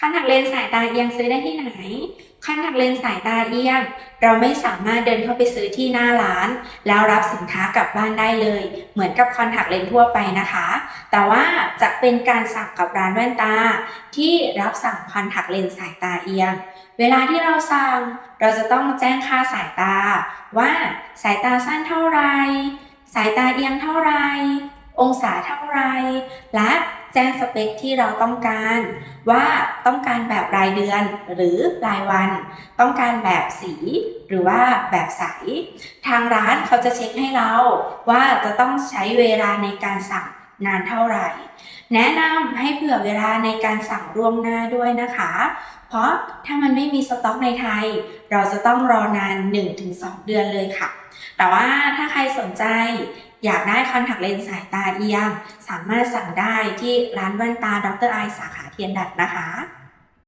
คอนแทคเลนสายตาเอียงซื้อได้ที่ไหนคอนแทคเลนสายตาเอียง เราไม่สามารถเดินเข้าไปซื้อที่หน้าร้าน แล้วรับสินค้ากลับบ้านได้เลย เหมือนกับคอนแทคเลนทั่วไปนะคะ แต่ว่าจะเป็นการสั่งกับร้านแว่นตา ที่รับสั่งคอนแทคเลนสายตาเอียง เวลาที่เราสั่ง เราจะต้องแจ้งค่าสายตา ว่าสายตาสั้นเท่าไร สายตาเอียงเท่าไร องศาเท่าไร และ จ้งสเปคที่เราต้องการ ว่าต้องการแบบรายเดือนหรือรายวัน ต้องการแบบสีหรือว่าแบบใส ทางร้านเขาจะเช็คให้เราว่าจะต้องใช้เวลาในการสั่งนานเท่าไหร่ แนะนำให้เผื่อเวลาในการสั่งล่วงหน้าด้วยนะคะ เพราะถ้ามันไม่มีสต็อกในไทย เราจะต้องรอนาน 1-2 เดือนเลยค่ะ แต่ว่าถ้าใครสนใจ อยากได้คอนแทคเลนส์สายตาเอียง สามารถสั่งได้ที่ร้านแว่นตาดรไอสาขาเทียนดัดนะคะ